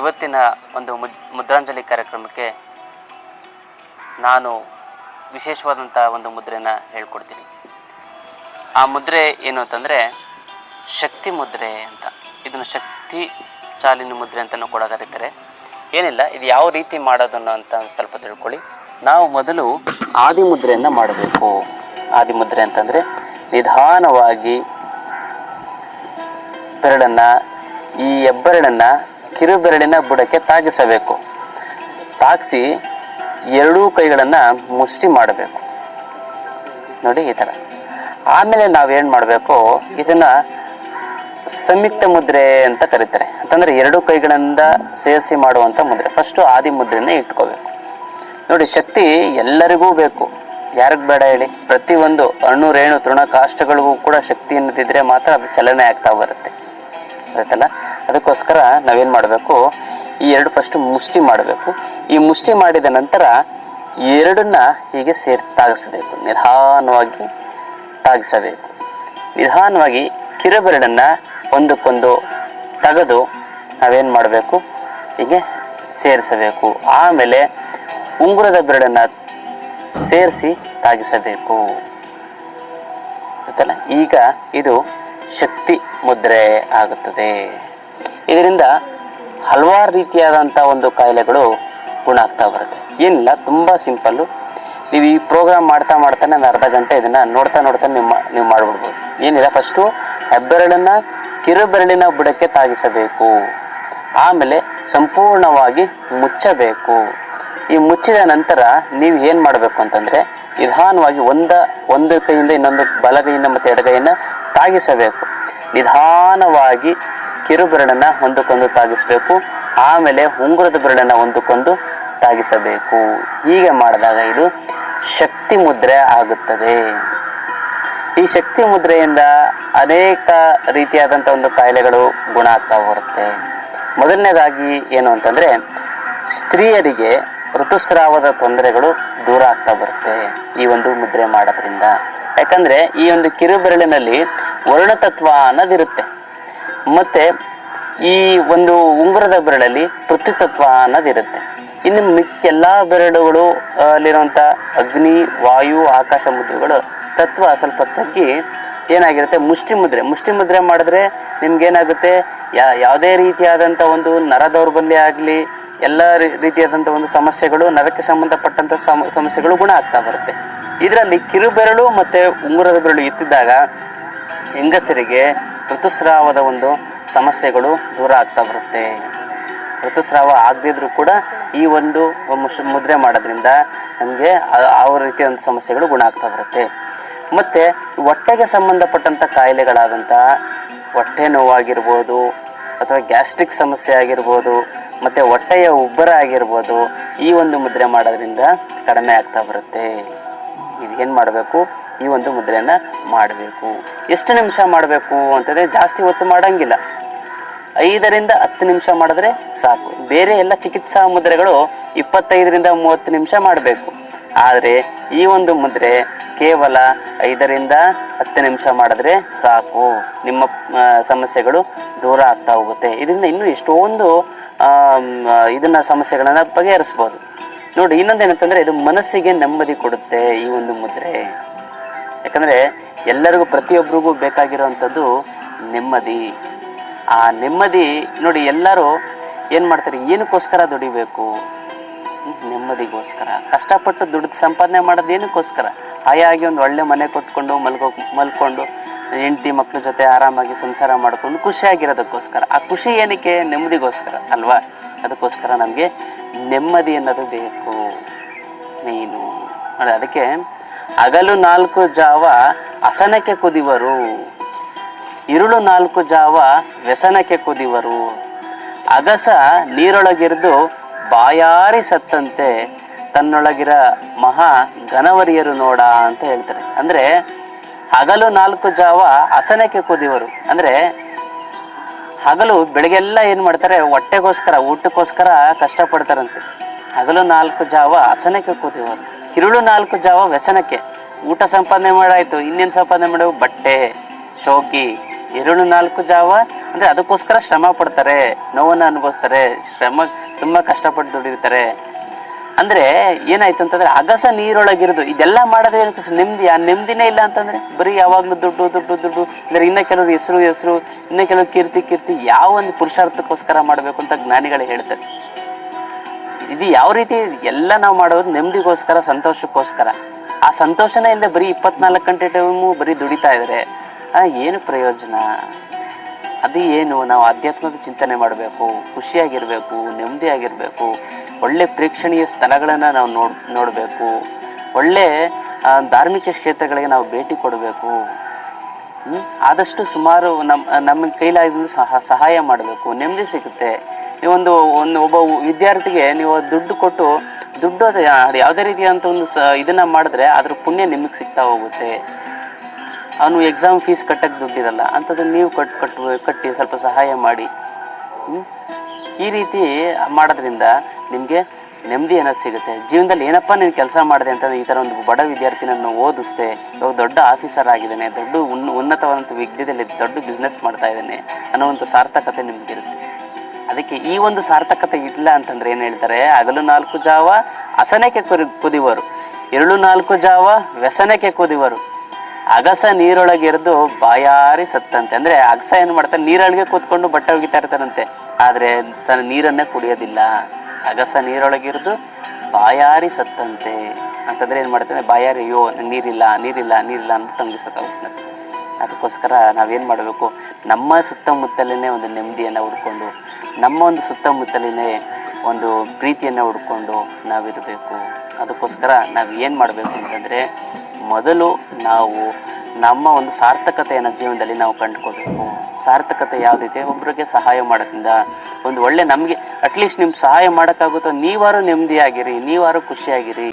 ಇವತ್ತಿನ ಒಂದು ಮುದ್, ಮುದ್ರಾಂಜಲಿ ಕಾರ್ಯಕ್ರಮಕ್ಕೆ ನಾನು ವಿಶೇಷವಾದಂಥ ಒಂದು ಮುದ್ರೆನ ಹೇಳ್ಕೊಡ್ತೀನಿ. ಆ ಮುದ್ರೆ ಏನು ಅಂತಂದರೆ ಶಕ್ತಿ ಮುದ್ರೆ ಅಂತ. ಇದನ್ನು ಶಕ್ತಿ ಚಾಲಿನ ಮುದ್ರೆ ಅಂತಲೂ ಕೂಡ ಕರೀತಾರೆ. ಏನಿಲ್ಲ, ಇದು ಯಾವ ರೀತಿ ಮಾಡೋದನ್ನು ಅಂತ ಸ್ವಲ್ಪ ತಿಳ್ಕೊಳ್ಳಿ. ನಾವು ಮೊದಲು ಆದಿ ಮುದ್ರೆಯನ್ನು ಮಾಡಬೇಕು. ಆದಿ ಮುದ್ರೆ ಅಂತಂದರೆ ನಿಧಾನವಾಗಿ ಬೆರಳನ್ನು, ಈ ಹೆಬ್ಬೆರಳನ್ನ ಕಿರುಬೆರಳಿನ ಬುಡಕ್ಕೆ ತಾಗಿಸಬೇಕು. ತಾಗಿಸಿ ಎರಡೂ ಕೈಗಳನ್ನ ಮುಷ್ಟಿ ಮಾಡಬೇಕು. ನೋಡಿ ಈ ಥರ ಆಮೇಲೆ ನಾವೇನು ಮಾಡಬೇಕು? ಇದನ್ನ ಸಂಯುಕ್ತ ಮುದ್ರೆ ಅಂತ ಕರೀತಾರೆ. ಅಂತಂದ್ರೆ ಎರಡು ಕೈಗಳಿಂದ ಸೇರಿಸಿ ಮಾಡುವಂತ ಮುದ್ರೆ. ಫಸ್ಟ್ ಆದಿ ಮುದ್ರೆನೇ ಇಟ್ಕೋಬೇಕು. ನೋಡಿ ಶಕ್ತಿ ಎಲ್ಲರಿಗೂ ಬೇಕು. ಯಾರಿಗ್ ಬೇಡ ಹೇಳಿ. ಪ್ರತಿಯೊಂದು ಅಣು ರೇಣು, ತೃಣ, ಕಾಷ್ಟಗಳಿಗೂ ಕೂಡ ಶಕ್ತಿ ಅನ್ನೋದಿದ್ರೆ ಮಾತ್ರ ಅದು ಚಲನೆ ಆಗ್ತಾ ಬರುತ್ತೆ. ಆಯ್ತಲ್ಲ? ಅದಕ್ಕೋಸ್ಕರ ನಾವೇನು ಮಾಡಬೇಕು? ಈ ಎರಡು ಫಸ್ಟ್ ಮುಷ್ಟಿ ಮಾಡಬೇಕು. ಈ ಮುಷ್ಟಿ ಮಾಡಿದ ನಂತರ ಎರಡನ್ನ ಹೀಗೆ ಸೇರಿ ತಾಗಿಸ್ಬೇಕು. ನಿಧಾನವಾಗಿ ತಾಗಿಸಬೇಕು. ನಿಧಾನವಾಗಿ ಕಿರಬೆರಡನ್ನು ಒಂದಕ್ಕೊಂದು ತೆಗೆದು ನಾವೇನು ಮಾಡಬೇಕು? ಹೀಗೆ ಸೇರಿಸಬೇಕು. ಆಮೇಲೆ ಉಂಗುರದ ಬೆರಡನ್ನು ಸೇರಿಸಿ ತಾಗಿಸಬೇಕು. ಗೊತ್ತಲ್ಲ ಈಗ ಇದು ಶಕ್ತಿ ಮುದ್ರೆ ಆಗುತ್ತದೆ. ಇದರಿಂದ ಹಲವಾರು ರೀತಿಯಾದಂಥ ಒಂದು ಕಾಯಿಲೆಗಳು ಗುಣ ಆಗ್ತಾ ಬರುತ್ತೆ. ಏನಿಲ್ಲ, ತುಂಬ ಸಿಂಪಲ್ಲು. ನೀವು ಈ ಪ್ರೋಗ್ರಾಮ್ ಮಾಡ್ತಾ ಮಾಡ್ತಾನೆ ನಾನು ಅರ್ಧ ಗಂಟೆ ಇದನ್ನ ನೋಡ್ತಾ ನೋಡ್ತಾ ನೀವು ಮಾ- ನೀವು ಮಾಡ್ಬಿಡ್ಬೋದು. ಏನಿಲ್ಲ, ಫಸ್ಟು ಹೆಬ್ಬೆರಳನ್ನು ಕಿರುಬೆರಳಿನ ಬುಡಕ್ಕೆ ತಾಗಿಸಬೇಕು. ಆಮೇಲೆ ಸಂಪೂರ್ಣವಾಗಿ ಮುಚ್ಚಬೇಕು. ಈ ಮುಚ್ಚಿದ ನಂತರ ನೀವು ಏನು ಮಾಡಬೇಕು ಅಂತಂದ್ರೆ ನಿಧಾನವಾಗಿ ಒಂದ, ಒಂದು ಕೈಯಿಂದ ಇನ್ನೊಂದು ಬಲಗೈಯಿಂದ ಮತ್ತೆ ಎಡಗೈಯನ್ನು ತಾಗಿಸಬೇಕು. ನಿಧಾನವಾಗಿ ಕಿರುಬೆರಳನ್ನ ಒಂದಕ್ಕೊಂದು ತಾಗಿಸಬೇಕು ಆಮೇಲೆ ಉಂಗುರದ ಬೆರಳನ್ನ ಒಂದಕ್ಕೊಂದು ತಾಗಿಸಬೇಕು ಹೀಗೆ ಮಾಡಿದಾಗ ಇದು ಶಕ್ತಿ ಮುದ್ರೆ ಆಗುತ್ತದೆ. ಈ ಶಕ್ತಿ ಮುದ್ರೆಯಿಂದ ಅನೇಕ ರೀತಿಯಾದಂಥ ಒಂದು ಕಾಯಿಲೆಗಳು ಗುಣ ಆಗ್ತಾ ಬರುತ್ತೆ. ಮೊದಲನೇದಾಗಿ ಏನು ಅಂತಂದ್ರೆ, ಸ್ತ್ರೀಯರಿಗೆ ಋತುಸ್ರಾವದ ತೊಂದರೆಗಳು ದೂರ ಆಗ್ತಾ ಬರುತ್ತೆ ಈ ಒಂದು ಮುದ್ರೆ ಮಾಡೋದ್ರಿಂದ. ಯಾಕಂದ್ರೆ, ಈ ಒಂದು ಕಿರುಬೆರಳಿನಲ್ಲಿ ವರ್ಣತತ್ವ ಅನ್ನೋದಿರುತ್ತೆ. ಮತ್ತೆ ಈ ಒಂದು ಉಂಗುರದ ಬೆರಳಲ್ಲಿ ಪೃಥ್ವಿತತ್ವ ಅನ್ನೋದಿರುತ್ತೆ ಇನ್ನು ಮಿಕ್ಕೆಲ್ಲ ಬೆರಳುಗಳು ಅಲ್ಲಿರುವಂತ ಅಗ್ನಿ, ವಾಯು, ಆಕಾಶ ಮುದ್ರೆಗಳು, ತತ್ವ ಸ್ವಲ್ಪ ತಗ್ಗಿ ಏನಾಗಿರುತ್ತೆ? ಮುಷ್ಟಿ ಮುದ್ರೆ. ಮುಷ್ಟಿ ಮುದ್ರೆ ಮಾಡಿದ್ರೆ ನಿಮ್ಗೇನಾಗುತ್ತೆ? ಯಾ, ಯಾವುದೇ ರೀತಿಯಾದಂಥ ಒಂದು ನರ ದೌರ್ಬಲ್ಯ ಆಗಲಿ, ಎಲ್ಲ ರೀತಿಯಾದಂಥ ಒಂದು ಸಮಸ್ಯೆಗಳು, ನರಕ್ಕೆ ಸಂಬಂಧಪಟ್ಟಂಥ ಸಮ, ಸಮಸ್ಯೆಗಳು ಗುಣ ಆಗ್ತಾ ಬರುತ್ತೆ. ಇದರಲ್ಲಿ ಕಿರುಬೆರಳು ಮತ್ತು ಉಂಗುರದ ಬೆರಳು ಇತ್ತಿದ್ದಾಗ ಹೆಂಗಸರಿಗೆ ಋತುಸ್ರಾವದ ಒಂದು ಸಮಸ್ಯೆಗಳು ದೂರ ಆಗ್ತಾ ಬರುತ್ತೆ. ಋತುಸ್ರಾವ ಆಗದಿದ್ರೂ ಕೂಡ ಈ ಒಂದು ಮುದ್ರೆ ಮಾಡೋದ್ರಿಂದ ನಮಗೆ ಆ ರೀತಿಯ ಒಂದು ಸಮಸ್ಯೆಗಳು ಗುಣ ಆಗ್ತಾ ಬರುತ್ತೆ. ಮತ್ತೆ ಹೊಟ್ಟೆಗೆ ಸಂಬಂಧಪಟ್ಟಂತ ಕಾಯಿಲೆಗಳಾದಂಥ ಹೊಟ್ಟೆ ನೋವಾಗಿರ್ಬೋದು ಅಥವಾ ಗ್ಯಾಸ್ಟ್ರಿಕ್ ಸಮಸ್ಯೆ ಆಗಿರ್ಬೋದು ಮತ್ತೆ ಹೊಟ್ಟೆಯ ಉಬ್ಬರ ಆಗಿರ್ಬೋದು ಈ ಒಂದು ಮುದ್ರೆ ಮಾಡೋದ್ರಿಂದ ಕಡಿಮೆ ಆಗ್ತಾ ಬರುತ್ತೆ. ಇದೇನು ಮಾಡಬೇಕು? ಈ ಒಂದು ಮುದ್ರೆಯನ್ನು ಮಾಡಬೇಕು. ಎಷ್ಟು ನಿಮಿಷ ಮಾಡಬೇಕು ಅಂತಂದರೆ ಜಾಸ್ತಿ ಹೊತ್ತು ಮಾಡೋಂಗಿಲ್ಲ. ಐದರಿಂದ ಹತ್ತು ನಿಮಿಷ ಮಾಡಿದ್ರೆ ಸಾಕು. ಬೇರೆ ಎಲ್ಲ ಚಿಕಿತ್ಸಾ ಮುದ್ರೆಗಳು ಇಪ್ಪತ್ತೈದರಿಂದ ಮೂವತ್ತು ನಿಮಿಷ ಮಾಡಬೇಕು. ಆದರೆ ಈ ಒಂದು ಮುದ್ರೆ ಕೇವಲ ಐದರಿಂದ ಹತ್ತು ನಿಮಿಷ ಮಾಡಿದ್ರೆ ಸಾಕು. ನಿಮ್ಮ ಸಮಸ್ಯೆಗಳು ದೂರ ಆಗ್ತಾ ಹೋಗುತ್ತೆ. ಇದರಿಂದ ಇನ್ನೂ ಎಷ್ಟೊಂದು ಇದನ್ನ ಸಮಸ್ಯೆಗಳನ್ನು ಬಗೆಹರಿಸ್ಬೋದು. ನೋಡಿ, ಇನ್ನೊಂದೇನಂತಂದ್ರೆ ಇದು ಮನಸ್ಸಿಗೆ ನೆಮ್ಮದಿ ಕೊಡುತ್ತೆ ಈ ಒಂದು ಮುದ್ರೆ. ಯಾಕಂದ್ರೆ ಎಲ್ಲರಿಗೂ ಪ್ರತಿಯೊಬ್ಬರಿಗೂ ಬೇಕಾಗಿರುವಂಥದ್ದು ನೆಮ್ಮದಿ. ಆ ನೆಮ್ಮದಿ ನೋಡಿ ಎಲ್ಲರೂ ಏನು ಮಾಡ್ತಾರೆ? ಏನಕ್ಕೋಸ್ಕರ ದುಡಿಬೇಕು? ನೆಮ್ಮದಿಗೋಸ್ಕರ. ಕಷ್ಟಪಟ್ಟು ದುಡ್ದು ಸಂಪಾದನೆ ಮಾಡೋದು ಏನಕ್ಕೋಸ್ಕರ? ಹಾಯಾಗಿ ಒಂದು ಒಳ್ಳೆ ಮನೆ ಕೊತ್ಕೊಂಡು ಮಲ್ಕೋ ಮಲ್ಕೊಂಡು, ಹೆಂಡತಿ ಮಕ್ಕಳ ಜೊತೆ ಆರಾಮಾಗಿ ಸಂಸಾರ ಮಾಡ್ಕೊಂಡು ಖುಷಿಯಾಗಿರೋದಕ್ಕೋಸ್ಕರ. ಆ ಖುಷಿ ಏನಕ್ಕೆ? ನೆಮ್ಮದಿಗೋಸ್ಕರ, ಅಲ್ವಾ? ಅದಕ್ಕೋಸ್ಕರ ನಮಗೆ ನೆಮ್ಮದಿ ಅನ್ನೋದು ಬೇಕು. ಮೇನು ಅದಕ್ಕೆ ಹಗಲು ನಾಲ್ಕು ಜಾವ ಅಸನಕ್ಕೆ ಕುದಿವರು. ಇರುಳು ನಾಲ್ಕು ಜಾವ ವ್ಯಸನಕ್ಕೆ ಕುದಿವರು. ಅಗಸ ನೀರೊಳಗಿರಿದು ಬಾಯಾರಿ ಸತ್ತಂತೆ, ತನ್ನೊಳಗಿರ ಮಹಾ ಘನವರಿಯರು ನೋಡ ಅಂತ ಹೇಳ್ತಾರೆ. ಅಂದ್ರೆ ಹಗಲು ನಾಲ್ಕು ಜಾವ ಅಸನಕ್ಕೆ ಕುದಿವರು. ಅಂದ್ರೆ ಹಗಲು ಬೆಳಗ್ಗೆಲ್ಲ ಏನ್ ಮಾಡ್ತಾರೆ, ಹೊಟ್ಟೆಗೋಸ್ಕರ, ಊಟಕ್ಕೋಸ್ಕರ ಕಷ್ಟಪಡ್ತಾರಂತೆ. ಹಗಲು ನಾಲ್ಕು ಜಾವ ಅಸನಕ್ಕೆ ಕೂತಿವರು ಇರುಳು ನಾಲ್ಕು ಜಾವ ವ್ಯಸನಕ್ಕೆ. ಊಟ ಸಂಪಾದನೆ ಮಾಡಾಯ್ತು, ಇನ್ನೇನ್ ಸಂಪಾದನೆ ಮಾಡು ಬಟ್ಟೆ, ಶೋಕಿ. ಎರಡು ನಾಲ್ಕು ಜಾವ, ಅಂದ್ರೆ ಅದಕ್ಕೋಸ್ಕರ ಶ್ರಮ ಪಡ್ತಾರೆ, ನೋವನ್ನು ಅನುಭವಿಸ್ತಾರೆ, ಶ್ರಮ, ತುಂಬಾ ಕಷ್ಟಪಟ್ಟು ದುಡಿರ್ತಾರೆ. ಅಂದ್ರೆ ಏನಾಯ್ತು ಅಂತಂದ್ರೆ, ಅಗಸ ನೀರೊಳಗಿರೋದು, ಇದೆಲ್ಲ ಮಾಡೋದ್ರೆ ನೆಮ್ಮದಿ, ಆ ನೆಮ್ಮದಿನೇ ಇಲ್ಲ ಅಂತಂದ್ರೆ, ಬರೀ ಯಾವಾಗ್ಲೂ ದುಡ್ಡು ದುಡ್ಡು ದುಡ್ಡು ಅಂದ್ರೆ ಇನ್ನ ಕೆಲವ್ರು ಹೆಸರು ಹೆಸರು, ಇನ್ನ ಕೆಲವರು ಕೀರ್ತಿ ಕೀರ್ತಿ, ಯಾವ ಒಂದು ಪುರುಷಾರ್ಥಕ್ಕೋಸ್ಕರ ಮಾಡಬೇಕು ಅಂತ ಜ್ಞಾನಿಗಳು ಹೇಳ್ತಾರೆ. ಇದು ಯಾವ ರೀತಿ ಎಲ್ಲ ನಾವು ಮಾಡೋದು ನೆಮ್ಮದಿಗೋಸ್ಕರ, ಸಂತೋಷಕ್ಕೋಸ್ಕರ? ಆ ಸಂತೋಷನ ಇಲ್ಲದೆ ಬರೀ ಇಪ್ಪತ್ನಾಲ್ಕು ಗಂಟೆ ಟೈಮು ಬರೀ ದುಡಿತಾ ಇದ್ರೆ ಏನು ಪ್ರಯೋಜನ? ಅದು ಏನು? ನಾವು ಆಧ್ಯಾತ್ಮದ ಚಿಂತನೆ ಮಾಡಬೇಕು, ಖುಷಿಯಾಗಿರಬೇಕು, ನೆಮ್ಮದಿಯಾಗಿರಬೇಕು, ಒಳ್ಳೆ ಪ್ರೇಕ್ಷಣೀಯ ಸ್ಥಳಗಳನ್ನು ನಾವು ನೋಡ್, ನೋಡಬೇಕು, ಒಳ್ಳೆ ಧಾರ್ಮಿಕ ಕ್ಷೇತ್ರಗಳಿಗೆ ನಾವು ಭೇಟಿ ಕೊಡಬೇಕು ಆದಷ್ಟು ಸುಮಾರು ನಮ್ಮ ನಮ್ಮ ಸಹ, ಸಹಾಯ ಮಾಡಬೇಕು. ನೆಮ್ಮದಿ ಸಿಗುತ್ತೆ. ನೀವೊಂದು ಒಂದು ಒಬ್ಬ ವಿದ್ಯಾರ್ಥಿಗೆ ನೀವು ದುಡ್ಡು ಕೊಟ್ಟು, ದುಡ್ಡು ಅದು ಯಾವುದೇ ರೀತಿಯಾದಂಥ ಒಂದು ಸ, ಇದನ್ನು ಮಾಡಿದ್ರೆ ಅದ್ರ ಪುಣ್ಯ ನಿಮಗೆ ಸಿಗ್ತಾ ಹೋಗುತ್ತೆ. ಅವನು ಎಕ್ಸಾಮ್ ಫೀಸ್ ಕಟ್ಟಕ್ಕೆ ದುಡ್ಡಿರಲ್ಲ ಅಂಥದ್ದನ್ನು ನೀವು ಕಟ್ ಕಟ್ಟು ಕಟ್ಟಿ ಸ್ವಲ್ಪ ಸಹಾಯ ಮಾಡಿ. ಈ ರೀತಿ ಮಾಡೋದ್ರಿಂದ ನಿಮಗೆ ನೆಮ್ಮದಿ ಅನ್ನೋದು ಸಿಗುತ್ತೆ. ಜೀವನದಲ್ಲಿ ಏನಪ್ಪ ನೀನು ಕೆಲಸ ಮಾಡಿದೆ ಅಂತಂದ್ರೆ ಈ ಥರ ಒಂದು ಬಡ ವಿದ್ಯಾರ್ಥಿನನ್ನು ಓದಿಸ್ದೆ, ಇವಾಗ ದೊಡ್ಡ ಆಫೀಸರ್ ಆಗಿದ್ದಾನೆ, ದೊಡ್ಡ ಉನ್, ಉನ್ನತವಾದಂಥ ವಿದ್ಯೆಯಲ್ಲಿ ದೊಡ್ಡ ಬಿಸ್ನೆಸ್ ಮಾಡ್ತಾ ಇದ್ದಾನೆ ಒಂದು ಸಾರ್ಥಕತೆ ನಿಮ್ಗಿರುತ್ತೆ. ಅದಕ್ಕೆ ಈ ಒಂದು ಸಾರ್ಥಕತೆ ಇಲ್ಲ ಅಂತಂದ್ರೆ ಏನು ಹೇಳ್ತಾರೆ? ಹಗಲು ನಾಲ್ಕು ಜಾವ ಅಸನಕ್ಕೆ ಕುರಿ ಕುದಿವರು. ಎರಡು ನಾಲ್ಕು ಜಾವ ವ್ಯಸನಕ್ಕೆ ಕುದಿವರು. ಅಗಸ ನೀರೊಳಗೆರೆದು ಬಾಯಾರಿ ಸತ್ತಂತೆ. ಅಂದ್ರೆ ಅಗಸ ಏನು ಮಾಡ್ತಾರೆ ನೀರೊಳಗೆ ಕೂತ್ಕೊಂಡು ಬಟ್ಟೆ ಒಗಿತಾ ಇರ್ತಾರಂತೆ. ಆದ್ರೆ ತನ್ನ ನೀರನ್ನೇ ಕುಡಿಯೋದಿಲ್ಲ. ಅಗಸ ನೀರೊಳಗಿರ್ದು ಬಾಯಾರಿ ಸತ್ತಂತೆ. ಅಂತಂದ್ರೆ ಏನ್ ಮಾಡ್ತಾನೆ, ಬಾಯಾರಿ, ಅಯ್ಯೋ, ನೀರಿಲ್ಲ ನೀರಿಲ್ಲ ನೀರಿಲ್ಲ ಅಂತ ತಂಗಿಸಕ್ಕಾಗುತ್ತೆ. ಅದಕ್ಕೋಸ್ಕರ ನಾವೇನು ಮಾಡಬೇಕು? ನಮ್ಮ ಸುತ್ತಮುತ್ತಲೇ ಒಂದು ನೆಮ್ಮದಿಯನ್ನು ಹುಡ್ಕೊಂಡು, ನಮ್ಮ ಒಂದು ಸುತ್ತಮುತ್ತಲಿನೇ ಒಂದು ಪ್ರೀತಿಯನ್ನು ಹುಡ್ಕೊಂಡು ನಾವಿರಬೇಕು. ಅದಕ್ಕೋಸ್ಕರ ನಾವು ಏನು ಮಾಡಬೇಕು ಅಂತಂದರೆ, ಮೊದಲು ನಾವು ನಮ್ಮ ಒಂದು ಸಾರ್ಥಕತೆಯನ್ನು ಜೀವನದಲ್ಲಿ ನಾವು ಕಂಡುಕೋಬೇಕು. ಸಾರ್ಥಕತೆ ಯಾವ ರೀತಿ ಒಬ್ಬರಿಗೆ ಸಹಾಯ ಮಾಡೋದ್ರಿಂದ. ಒಂದು ಒಳ್ಳೆ ನಮಗೆ ಅಟ್ಲೀಸ್ಟ್ ನಿಮ್ಗೆ ಸಹಾಯ ಮಾಡೋಕ್ಕಾಗುತ್ತೋ, ನೀವಾರು ನೆಮ್ಮದಿಯಾಗಿರಿ, ನೀವಾರು ಖುಷಿಯಾಗಿರಿ.